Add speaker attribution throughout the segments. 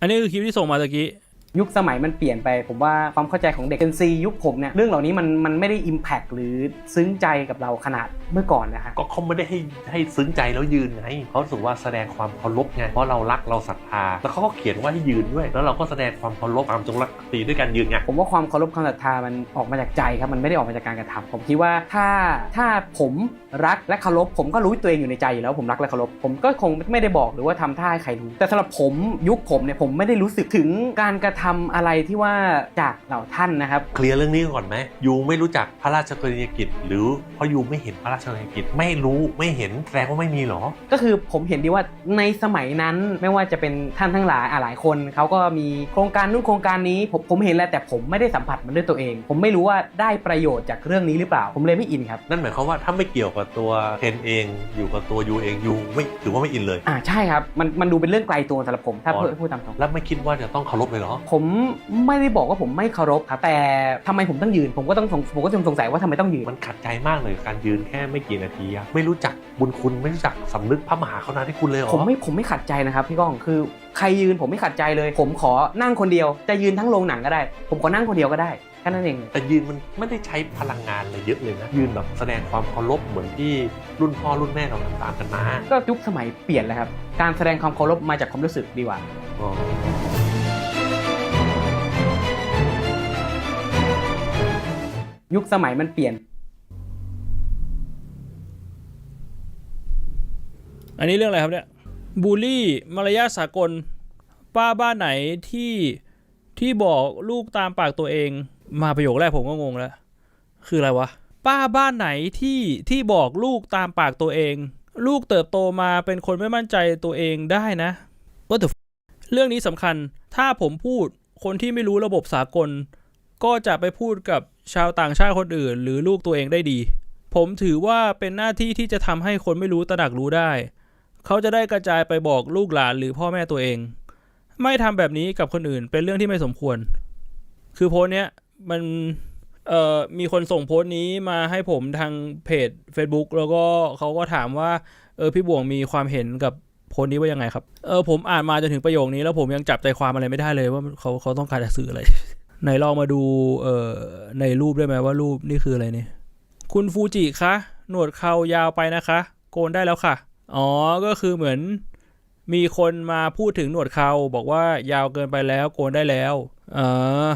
Speaker 1: อันนี้คือคลิปที่ส่งมาตะกี้
Speaker 2: ยุคสมัยมันเปลี่ยนไป ผมว่าความเข้าใจของเด็ก Gen Z ยุคผมเนี่ยเรื่องเหล่านี้มันมันไม่ได้ Impact หรือซึ้งใจกับเราขนาดเมื่อก่อนนะฮะ
Speaker 3: ก็เขาไม่ได้ให้ให้ซึ้งใจแล้วยืนไงเขารู้สึกว่าแสดงความเคารพไงเพราะเรารักเราศรัทธาแล้วเขาก็เขียนว่าให้ยืนด้วย แล้วเราก็แสดงความเคารพความจงรักภักดีด้วยการยืนไง
Speaker 2: ผมว่าความเคารพความศรัทธามันออกมาจากใจครับมันไม่ได้ออกมาจากการกระทำผมคิดว่าถ้าถ้าผมรักและเคารพผมก็รู้ตัวเองอยู่ในใจอยู่แล้วผมรักและเคารพผมก็คงไม่ได้บอกหรือว่าทำท่าให้ใครรู้แต่สำหรับผมยุคผมเนี่ยผมไม่ได้รู้สึกถึงการกระทำอะไรที่ว่าจากเหล่าท่านนะครับ
Speaker 3: เคลียร์เรื่องนี้ก่อนไหมยูไม่รู้จักพระราชกรณียกิจ หรือเพราะยูไม่เห็นพระราชกรณียกิจไม่รู้ไม่เห็นแสดงว่าไม่มีเหรอ
Speaker 2: ก็คือผมเห็นดีว่าในสมัยนั้นไม่ว่าจะเป็นท่านทั้งหลายอะหลายคนเขาก็มีโครงการนู่นโครงการนี้ผมผมเห็นแล้วแต่ผมไม่ได้สัมผัสมันด้วยตัวเอง ผมไม่รู้ว่าได้ประโยชน์จากเรื่องนี้หรือเปล่า ผมเลยไม่อินครับ
Speaker 3: นั่นหมายความว่าถ้าไม่เกี่ยวกับตัวเทนเอง อยู่กับตัวยูเองยูไม่ถือว่าไม่อินเลย
Speaker 2: อ่าใช่ครับมันมันดูเป็นเรื่องไกลตัวสำหรับผมถ้า
Speaker 3: อ๋อ
Speaker 2: พูดพูดตามตรง
Speaker 3: แล้วไม่คิดว่าจะต้องเคารพเลยเหรอ
Speaker 2: ผมไม่ได้บอกว่าผมไม่เคารพครับแต่ทำไมผมต้องยืน ผมก็ต้องสงผมก็สงสัยว่าทำไมต้องยืน
Speaker 3: มันขัดใจมากเลยการยืนแค่ไม่กี่นาทีอะไม่รู้จักบุญคุณไม่รู้จักสำนึกพระมหากรุณาธิคุณเลยเหรอ
Speaker 2: ผมไม่ผมไม่ขัดใจนะครับพี่ก้องคือใครยืนผมไม่ขัดใจเลย ผมขอนั่งคนเดียว จะยืนทั้งโรงหนังก็ได้ ผมขอนั่งคนเดียวก็ได้แค่นั้นเอง
Speaker 3: แต่ยืนมันไม่ได้ใช้พลังงานอะไรเยอะเลยนะ ยืนแบบแสดงความเคารพเหมือนที่รุ่นพ่อรุ่นแม่เราทำตามกันมา
Speaker 2: ก็ยุคสมัยเปลี่ยนแล้วครับ การแสดงความเคารพมาจากความรู้สึกดีกว่า ยุคสมัยมันเปลี่ยน
Speaker 1: อันนี้เรื่องอะไรครับเนี่ยบูลลี่มารยาทสากล ป้าบ้านไหนที่ที่บอกลูกตามปากตัวเอง มาประโยคแรกผมก็งงแล้ว คืออะไรวะ ป้าบ้านไหนที่ที่บอกลูกตามปากตัวเอง ลูกเติบโตมาเป็นคนไม่มั่นใจตัวเองได้นะ What the f- เรื่องนี้สำคัญถ้าผมพูดคนที่ไม่รู้ระบบสากล ก็จะไปพูดกับชาวต่างชาติคนอื่น หรือลูกตัวเองได้ดี ผมถือว่าเป็นหน้าที่ที่จะทำให้คนไม่รู้ตระหนักรู้ได้ เขาจะได้กระจายไปบอกลูกหลานหรือพ่อแม่ตัวเอง ไม่ทำแบบนี้กับคนอื่น เป็นเรื่องที่ไม่สมควร คือโพสต์เนี้ยมันเอ่อมีคนส่งโพสต์นี้มาให้ผมทางเพจ Facebook แล้วก็เขาก็ถามว่าเออพี่บวงมีความเห็นกับโพสต์นี้ว่ายังไงครับ เออผมอ่านมาจนถึงประโยคนี้แล้วผมยังจับใจความอะไรไม่ได้เลยว่าเขาเขาต้องการจะสื่ออะไร ไหนลองมาดูเอ่อในรูปได้ไหมว่ารูปนี่คืออะไรเนี่ยคุณฟูจิคะหนวดเขายาวไปนะคะ โกนได้แล้วค่ะ อ๋อก็คือเหมือนมีคนมาพูดถึงหนวดเขาบอกว่ายาวเกินไปแล้วโกนได้แล้วเอ่อ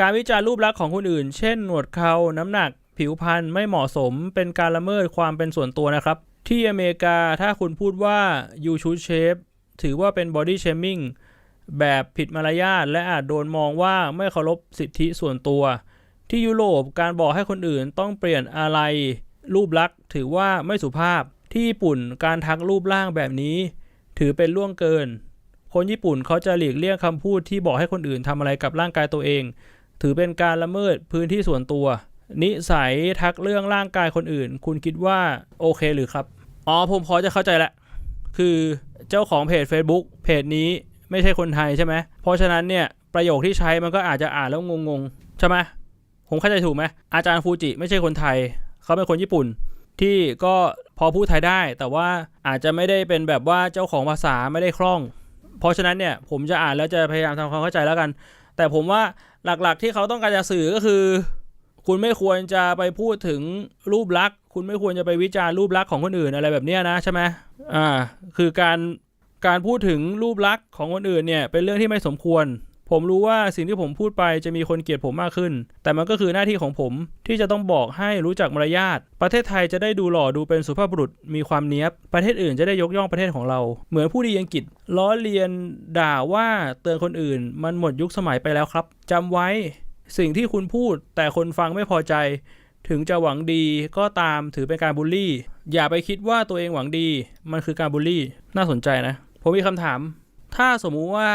Speaker 1: การวิจารณ์รูปลักษณ์ของคนอื่น เช่น หนวดเขาน้ำหนัก ผิวพรรณไม่เหมาะสมเป็นการละเมิดความเป็นส่วนตัวนะครับ ที่อเมริกาถ้าคุณพูดว่า you should shape ถือว่าเป็น body shaming แบบผิดมารยาทและอาจโดนมองว่าไม่เคารพสิทธิส่วนตัว ที่ยุโรปการบอกให้คนอื่นต้องเปลี่ยนอะไร รูปลักษณ์ถือว่าไม่สุภาพที่ญี่ปุ่นการทักรูปร่างแบบนี้ ถือเป็นล่วงเกิน คนญี่ปุ่นเขาจะหลีกเลี่ยงคำพูดที่บอกให้คนอื่นทำอะไรกับร่างกายตัวเอง ถือเป็นการละเมิดพื้นที่ส่วนตัว นิสัยทักเรื่องร่างกายคนอื่น คุณคิดว่าโอเคหรือครับอ๋อผมพอจะเข้าใจแล้วคือเจ้าของเพจ Facebook เพจนี้ ไม่ใช่คนไทยใช่ไหมเพราะฉะนั้นเนี่ยประโยคที่ใช้มันก็อาจจะอ่านแล้วงงๆใช่ไหมผมเข้าใจถูกไหมอาจารย์ฟูจิไม่ใช่คนไทย เขาเป็นคนญี่ปุ่น ที่ก็พอพูดไทยได้ แต่ว่าอาจจะไม่ได้เป็นแบบว่าเจ้าของภาษาไม่ได้คล่อง เพราะฉะนั้นเนี่ยผมจะอ่านแล้วจะพยายามทำความเข้าใจแล้วกัน แต่ผมว่าหลักๆที่เขาต้องการจะสื่อก็คือ คุณไม่ควรจะไปพูดถึงรูปลักษณ์ คุณไม่ควรจะไปวิจารณ์รูปลักษณ์ของคนอื่นอะไรแบบนี้นะใช่ไหมอ่าคือการ การพูดถึงรูปลักษณ์ของคนอื่นเนี่ยเป็นเรื่องที่ไม่สมควร ผมรู้ว่าสิ่งที่ผมพูดไปจะมีคนเกลียดผมมากขึ้น แต่มันก็คือหน้าที่ของผมที่จะต้องบอกให้รู้จักมารยาท ประเทศไทยจะได้ดูหล่อดูเป็นสุภาพบุรุษมีความเนี้ยบ ประเทศอื่นจะได้ยกย่องประเทศของเรา เหมือนผู้ดีอังกฤษล้อเลียนด่าว่าเตือนคนอื่น มันหมดยุคสมัยไปแล้วครับจำไว้สิ่งที่คุณพูด แต่คนฟังไม่พอใจ ถึงจะหวังดีก็ตามถือเป็นการบูลลี่ อย่าไปคิดว่าตัวเองหวังดี มันคือการบูลลี่ น่าสนใจนะ ผมมีคำถาม ถ้าสมมุติว่า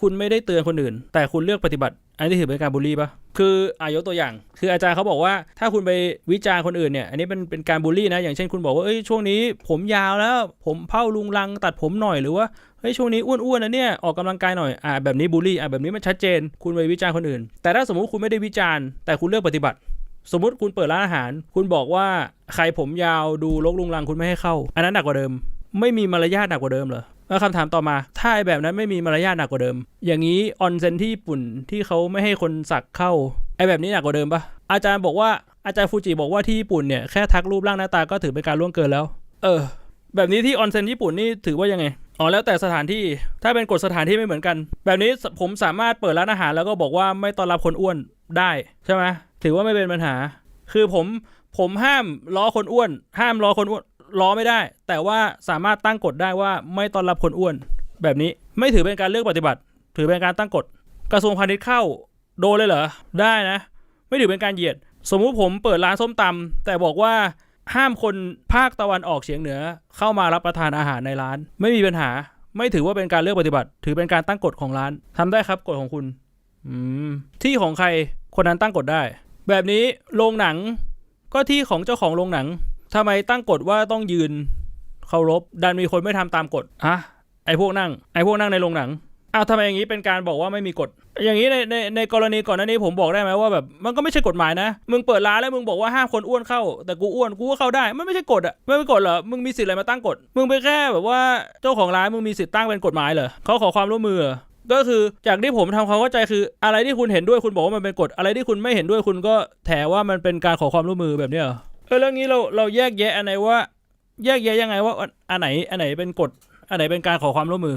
Speaker 1: คุณไม่ได้เตือนคนอื่น แต่คุณเลือกปฏิบัติ อันนี้ถือเป็นการบูลลี่ปะคืออายกตัวอย่าง คืออาจารย์เขาบอกว่าถ้าคุณไปวิจารณ์คนอื่นเนี่ย อันนี้เป็นเป็นการบูลลี่นะ อย่างเช่นคุณบอกว่าเอ้ยช่วงนี้ผมยาวแล้ว ผมเผ้าลุงลังตัดผมหน่อยหรือว่าเฮ้ยช่วงนี้อ้วนๆนะเนี่ยออกกำลังกายหน่อยอ่าแบบนี้บูลลี่อ่าแบบนี้มันชัดเจน คุณไปวิจารณ์คนอื่น แต่ถ้าสมมุติคุณไม่ได้วิจารณ์แต่คุณเลือกปฏิบัติ สมมุติคุณเปิดร้านอาหาร คุณบอกว่าใครผมยาวดูลกลุงลังคุณไม่ให้เข้า อันนั้นหนักกว่าเดิม ไม่มีมารยาทหนักกว่าเดิมเหรอ แล้วคำถามต่อมา ถ้าไอแบบนั้นไม่มีมารยาทหนักกว่าเดิม อย่างนี้ออนเซ็นที่ญี่ปุ่นที่เขาไม่ให้คนสักเข้าไอแบบนี้หนักกว่าเดิมปะอาจารย์บอกว่าอาจารย์ฟูจิบอกว่าที่ญี่ปุ่นเนี่ยแค่ทักรูปร่างหน้าตาก็ถือเป็นการล่วงเกินแล้ว เออ แบบนี้ที่ออนเซ็นญี่ปุ่นนี่ถือว่ายังไงอ๋อแล้วแต่สถานที่ถ้าเป็นกฎสถานที่ไม่เหมือนกัน แบบนี้ผมสามารถเปิดร้านอาหารแล้วก็บอกว่าไม่ต้อนรับคนอ้วนได้ใช่ไหมถือว่าไม่เป็นปัญหา คือผมผมห้ามล้อคนอ้วน ห้ามล้อคนอ้วน ล้อไม่ได้ แต่ว่าสามารถตั้งกฎได้ว่าไม่ต้อนรับคนอ้วนแบบนี้ไม่ถือเป็นการเลือกปฏิบัติ ถือเป็นการตั้งกฎ กระทรวงพาณิชย์เข้าโดนเลยเหรอ ได้นะ ไม่ถือเป็นการเหยียด สมมุติผมเปิดร้านส้มตำแต่บอกว่าห้ามคนภาคตะวันออกเฉียงเหนือ เข้ามารับประทานอาหารในร้าน ไม่มีปัญหา ไม่ถือว่าเป็นการเลือกปฏิบัติ ถือเป็นการตั้งกฎของร้านทำได้ครับกฎของคุณ อืมที่ของใครคนนั้นตั้งกฎได้ แบบนี้โรงหนัง ก็ที่ของเจ้าของโรงหนัง ทำไมตั้งกฎว่าต้องยืนเคารพดันมีคนไม่ทำตามกฎอะไอพวกนั่ง ไอพวกนั่งในโรงหนังอ้าวทำไมอย่างนี้เป็นการบอกว่าไม่มีกฎ อย่างนี้ในในในกรณีก่อนหน้านี้ผมบอกได้ไหมว่าแบบมันก็ไม่ใช่กฎหมายนะ มึงเปิดร้านแล้วมึงบอกว่าห้ามคนอ้วนเข้า แต่กูอ้วนกูก็เข้าได้ มันไม่ใช่กฎอะไม่เป็นกฎเหรอ มึงมีสิทธิ์อะไรมาตั้งกฎ มึงไปแค่แบบว่าเจ้าของร้านมึงมีสิทธิ์ตั้งเป็นกฎหมายเหรอเขาขอความร่วมมือเหรอก็คือจากที่ผมทำความเข้าใจคือ อะไรที่คุณเห็นด้วยคุณบอกว่ามันเป็นกฎอะไรที่คุณไม่เห็นด้วยคุณก็แถว่ามันเป็นการขอความร่วมมือแบบเนี้ยเหรอ เออเรื่องนี้เราเราแยกแยะอันไหนว่า แยกแยะยังไงว่าอันไหนอันไหนเป็นกฎอันไหนเป็นการขอความร่วมมือ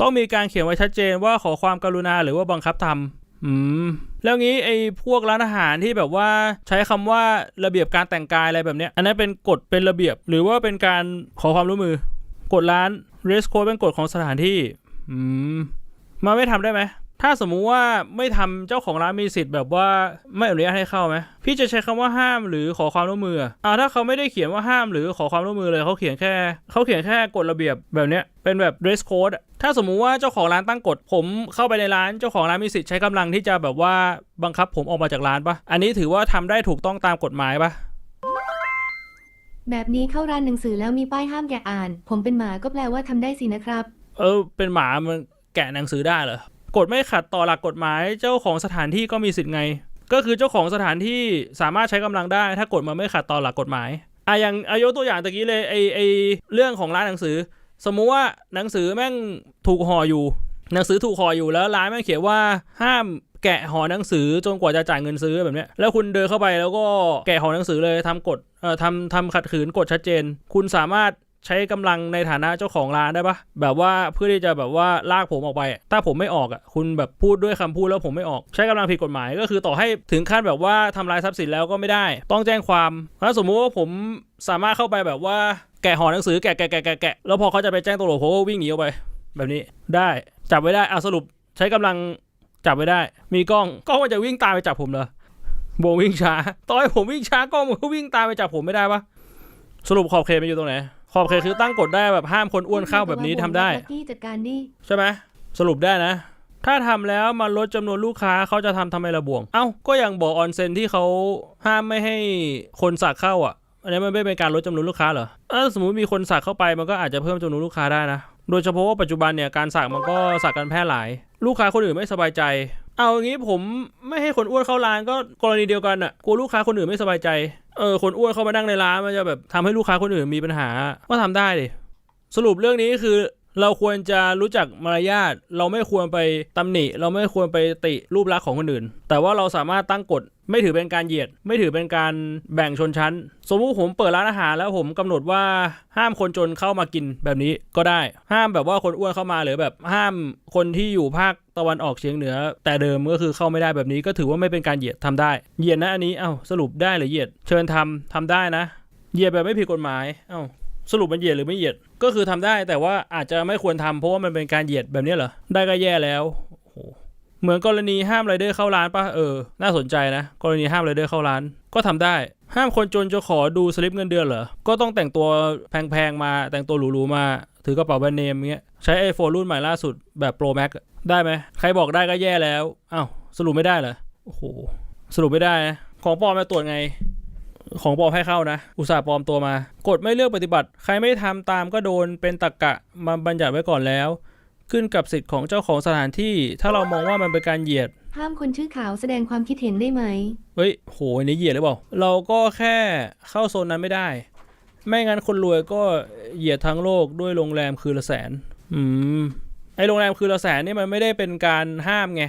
Speaker 1: ต้องมีการเขียนไว้ชัดเจนว่าขอความกรุณาหรือว่าบังคับทำอืมแล้วงี้ไอ้พวกร้านอาหารที่แบบว่าใช้คำว่าระเบียบการแต่งกายอะไรแบบเนี้ยอันนั้นเป็นกฎเป็นระเบียบ หรือว่าเป็นการขอความร่วมมือกฎร้าน r e s code เป็นกฎของสถานที่ อืมมาไม่ทำได้ไหม ถ้าสมมุติว่าไม่ทำเจ้าของร้านมีสิทธิ์แบบว่าไม่อนุญาตให้เข้าไหมพี่จะใช้คำว่าห้ามหรือขอความร่วมมืออะอ่าถ้าเขาไม่ได้เขียนว่าห้ามหรือขอความร่วมมือเลยเขาเขียนแค่เขาเขียนแค่กฎระเบียบแบบเนี้ยเป็นแบบ dress code อะถ้าสมมุติว่าเจ้าของร้านตั้งกฎผมเข้าไปในร้านเจ้าของร้านมีสิทธิ์ใช้กำลังที่จะแบบว่าบังคับผมออกมาจากร้านปะอันนี้ถือว่าทำได้ถูกต้องตามกฎหมายปะ
Speaker 4: แบบนี้เข้าร้านหนังสือแล้วมีป้ายห้ามแกะอ่าน ผมเป็นหมาก็แปลว่าทำได้สินะครับ
Speaker 1: เออ เป็นหมามันแกะหนังสือได้เหรอ กฎไม่ขัดต่อหลักกฎหมาย เจ้าของสถานที่ก็มีสิทธิ์ไง ก็คือเจ้าของสถานที่สามารถใช้กำลังได้ ถ้ากฎมันไม่ขัดต่อหลักกฎหมายอะอย่างอายกตัวอย่างตะกี้เลยไอไอเรื่องของร้านหนังสือ สมมุติว่าหนังสือแม่งถูกห่ออยู่ หนังสือถูกห่ออยู่แล้วร้านแม่งเขียนว่าห้ามแกะห่อหนังสือจนกว่าจะจ่ายเงินซื้อแบบเนี้ยแล้วคุณเดินเข้าไปแล้วก็แกะห่อหนังสือเลยทำกฎเอ่อทำทำขัดขืนกฎชัดเจน คุณสามารถ ใช้กำลังในฐานะเจ้าของร้านได้ปะแบบว่าเพื่อที่จะแบบว่าลากผมออกไป ถ้าผมไม่ออกอะคุณแบบพูดด้วยคำพูดแล้วผมไม่ออก ใช้กำลังผิดกฎหมายก็คือต่อให้ถึงขั้นแบบว่าทำลายทรัพย์สินแล้วก็ไม่ได้ ต้องแจ้งความถ้าสมมุติว่าผมสามารถเข้าไปแบบว่าแกะห่อหนังสือแกะแกะแกะแกะแล้วพอเขาจะไปแจ้งตำรวจผมก็วิ่งหนีออกไป แบบนี้ได้จับไว้ได้เอาสรุปใช้กำลังจับไว้ได้ มีกล้องกล้องมันจะวิ่งตามไปจับผมเหรอโบวิ่งช้าต่อให้ผมวิ่งช้ากล้องมันก็วิ่งตามไปจับผมไม่ได้ปะสรุปขอบเขตมันอยู่ตรงไหน ขอบเขตคือตั้งกฎได้แบบห้ามคนอ้วนเข้าแบบนี้ทำได้
Speaker 4: ลักกี้จัดการดิ
Speaker 1: ใช่ไหมสรุปได้นะ ถ้าทำแล้วมันลดจำนวนลูกค้าเขาจะทำทำไมระบวง เอ้าก็อย่างบอกออนเซ็นที่เขาห้ามไม่ให้คนสักเข้าอะ อันนี้มันไม่เป็นการลดจำนวนลูกค้าเหรอเออสมมติมีคนสักเข้าไปมันก็อาจจะเพิ่มจำนวนลูกค้าได้นะ โดยเฉพาะว่าปัจจุบันเนี่ยการสักมันก็สักกันแพร่หลาย ลูกค้าคนอื่นไม่สบายใจ เอาอย่างนี้ผมไม่ให้คนอ้วนเข้าร้านก็กรณีเดียวกันอะกลัวลูกค้าคนอื่นไม่สบายใจ เออคนอ้วนเข้ามานั่งในร้านมันจะแบบทำให้ลูกค้าคนอื่นมีปัญหา ก็ทำได้ดิสรุปเรื่องนี้คือเราควรจะรู้จักมารยาท เราไม่ควรไปตำหนิ เราไม่ควรไปติรูปลักษณ์ของคนอื่น แต่ว่าเราสามารถตั้งกฎ ไม่ถือเป็นการเหยียด ไม่ถือเป็นการแบ่งชนชั้น สมมุติผมเปิดร้านอาหารแล้วผมกำหนดว่าห้ามคนจนเข้ามากินแบบนี้ก็ได้ ห้ามแบบว่าคนอ้วนเข้ามาหรือแบบห้ามคนที่อยู่ภาคตะวันออกเฉียงเหนือ แต่เดิมก็คือเข้าไม่ได้แบบนี้ก็ถือว่าไม่เป็นการเหยียดทำได้ เหยียดนะอันนี้เอ้าสรุปได้หรือเหยียด เชิญทำทำได้นะ เหยียดแบบไม่ผิดกฎหมายเอ้าสรุปมันเหยียดหรือไม่เหยียดก็คือทำได้แต่ว่าอาจจะไม่ควรทำเพราะว่ามันเป็นการเหยียดแบบนี้เหรอได้ก็แย่แล้ว เหมือนกรณีห้ามไรเดอร์เข้าร้านปะเออ น่าสนใจนะ กรณีห้ามไรเดอร์เข้าร้าน ก็ทำได้ ห้ามคนจนจะขอดูสลิปเงินเดือนเหรอ ก็ต้องแต่งตัวแพงๆมา แต่งตัวหรูๆมา ถือกระเป๋าแบรนด์เนมเงี้ย ใช้ iPhone รุ่นใหม่ล่าสุดแบบ Pro Max ได้ไหม ใครบอกได้ก็แย่แล้วอ้าวสรุปไม่ได้เหรอ โอ้โห สรุปไม่ได้นะ ของปลอมมาตรวจไง ของปลอมให้เข้านะ อุตส่าห์ปลอมตัวมา กฎไม่เลือกปฏิบัติ ใครไม่ทำตามก็โดน เป็นตรกกะมาบัญญัติไว้ก่อนแล้ว ขึ้นกับสิทธิ์ของเจ้าของสถานที่ ถ้าเรามองว่ามันเป็นการเหยียด
Speaker 4: ห้ามคนชื่อขาวแสดงความคิดเห็นได้ไหม
Speaker 1: เฮ้ย โหอันนี้เหยียดหรือเปล่า เราก็แค่เข้าโซนนั้นไม่ได้ ไม่งั้นคนรวยก็เหยียดทั้งโลกด้วยโรงแรมคืนละแสน อืม ไอโรงแรมคือละแสนนี่มันไม่ได้เป็นการห้ามไง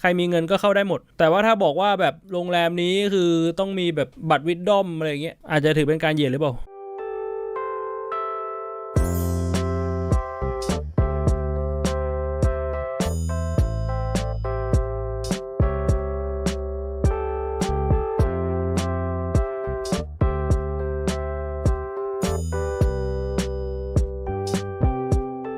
Speaker 1: ใครมีเงินก็เข้าได้หมด แต่ว่าถ้าบอกว่าแบบโรงแรมนี้คือต้องมีแบบบัตรวิดดอมอะไรอย่างเงี้ย อาจจะถือเป็นการเหยียดหรือเปล่า